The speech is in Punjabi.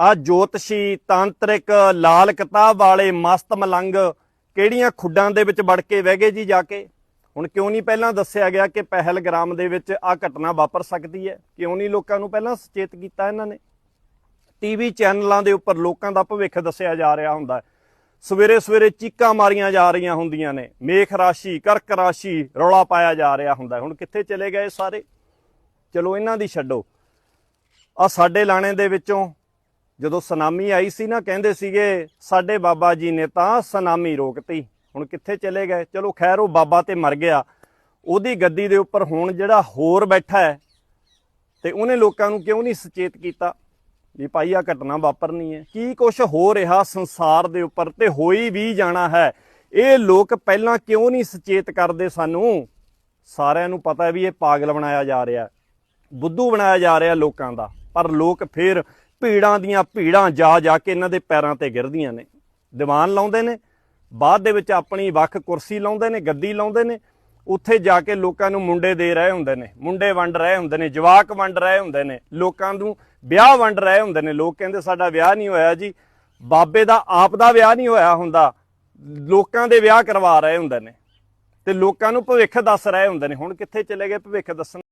ਆ ਜੋਤਸ਼ੀ ਤਾਂਤਰਿਕ ਲਾਲ ਕਿਤਾਬ ਵਾਲੇ ਮਸਤ ਮਲੰਗ ਕਿਹੜੀਆਂ ਖੁੱਡਾਂ ਦੇ ਵਿੱਚ ਵੜ ਕੇ ਵਹਿ ਗਏ ਜੀ ਜਾ ਕੇ? ਹੁਣ ਕਿਉਂ ਨਹੀਂ ਪਹਿਲਾਂ ਦੱਸਿਆ ਗਿਆ ਕਿ ਪਹਿਲਗ੍ਰਾਮ ਦੇ ਵਿੱਚ ਆ ਘਟਨਾ ਵਾਪਰ ਸਕਦੀ ਹੈ? ਕਿਉਂ ਨਹੀਂ ਲੋਕਾਂ ਨੂੰ ਪਹਿਲਾਂ ਸੁਚੇਤ ਕੀਤਾ ਇਹਨਾਂ ਨੇ? ਟੀਵੀ ਚੈਨਲਾਂ ਦੇ ਉੱਪਰ ਲੋਕਾਂ ਦਾ ਭਵਿੱਖ ਦੱਸਿਆ ਜਾ ਰਿਹਾ ਹੁੰਦਾ ਹੈ। ਸਵੇਰੇ ਸਵੇਰੇ ਚੀਕਾਂ ਮਾਰੀਆਂ ਜਾ ਰਹੀਆਂ ਹੁੰਦੀਆਂ ਨੇ। ਮੇਖ ਰਾਸ਼ੀ, ਕਰਕ ਰਾਸ਼ੀ ਰੌਲਾ ਪਾਇਆ ਜਾ ਰਿਹਾ ਹੁੰਦਾ ਹੁਣ ਕਿੱਥੇ ਚਲੇ ਗਏ ਸਾਰੇ? ਚਲੋ ਇਹਨਾਂ ਦੀ ਛੱਡੋ। ਆ ਸਾਡੇ ਲਾਣੇ ਦੇ ਵਿੱਚੋਂ ਜਦੋਂ ਸੁਨਾਮੀ ਆਈ ਸੀ ਨਾ, ਕਹਿੰਦੇ ਸੀਗੇ, ਸਾਡੇ ਬਾਬਾ ਜੀ ਨੇ ਤਾਂ ਸੁਨਾਮੀ ਰੋਕਤੀ। ਹੁਣ ਕਿੱਥੇ ਚਲੇ ਗਏ? ਚਲੋ ਖੈਰ, ਉਹ ਬਾਬਾ ਤੇ ਮਰ ਗਿਆ। ਉਹਦੀ ਗੱਦੀ ਦੇ ਉੱਪਰ ਹੁਣ ਜਿਹੜਾ ਹੋਰ ਬੈਠਾ ਹੈ, ਤੇ ਉਹਨੇ ਲੋਕਾਂ ਨੂੰ ਕਿਉਂ ਨਹੀਂ ਸੁਚੇਤ ਕੀਤਾ? ਵੀ ਭਾਈ ਆ ਘਟਨਾ ਵਾਪਰਨੀ ਹੈ। ਕੀ ਕੁਝ ਹੋ ਰਿਹਾ ਸੰਸਾਰ ਦੇ ਉੱਪਰ ਤੇ ਹੋਈ ਵੀ ਜਾਣਾ ਹੈ? ਇਹ ਲੋਕ ਪਹਿਲਾਂ ਕਿਉਂ ਨਹੀਂ ਸੁਚੇਤ ਕਰਦੇ ਸਾਨੂੰ? ਸਾਰਿਆਂ ਨੂੰ ਪਤਾ ਵੀ ਇਹ ਪਾਗਲ ਬਣਾਇਆ ਜਾ ਰਿਹਾ ਬੁੱਧੂ ਬਣਾਇਆ ਜਾ ਰਿਹਾ ਲੋਕਾਂ ਦਾ। ਪਰ ਲੋਕ ਫੇਰ ਭੀੜਾਂ ਦੀਆਂ ਭੀੜਾਂ ਜਾ ਜਾ ਕੇ ਇਹਨਾਂ ਦੇ ਪੈਰਾਂ ਤੇ ਗਿਰਦੀਆਂ ਨੇ। ਦੀਵਾਨ ਲਾਉਂਦੇ ਨੇ, ਬਾਅਦ ਦੇ ਵਿੱਚ ਆਪਣੀ ਵੱਖ ਕੁਰਸੀ ਲਾਉਂਦੇ ਨੇ, ਗੱਦੀ ਲਾਉਂਦੇ ਨੇ, ਉੱਥੇ ਜਾ ਕੇ ਲੋਕਾਂ ਨੂੰ ਮੁੰਡੇ ਦੇ ਰਹੇ ਹੁੰਦੇ ਨੇ, ਮੁੰਡੇ ਵੰਡ ਰਹੇ ਹੁੰਦੇ ਨੇ, ਜਵਾਕ ਵੰਡ ਰਹੇ ਹੁੰਦੇ ਨੇ, ਲੋਕਾਂ ਨੂੰ ਵਿਆਹ ਵੰਡ ਰਹੇ ਹੁੰਦੇ ਨੇ। ਲੋਕ ਕਹਿੰਦੇ ਸਾਡਾ ਵਿਆਹ ਨਹੀਂ ਹੋਇਆ ਜੀ, ਬਾਬੇ ਦਾ, ਆਪ ਦਾ ਵਿਆਹ ਨਹੀਂ ਹੋਇਆ ਹੁੰਦਾ, ਲੋਕਾਂ ਦੇ ਵਿਆਹ ਕਰਵਾ ਰਹੇ ਹੁੰਦੇ ਨੇ। ਤੇ ਲੋਕਾਂ ਨੂੰ ਭਵਿੱਖ ਦੱਸ ਰਹੇ ਹੁੰਦੇ ਨੇ, ਹੁਣ ਕਿੱਥੇ ਚਲੇ ਗਏ ਭਵਿੱਖ ਦੱਸਣ?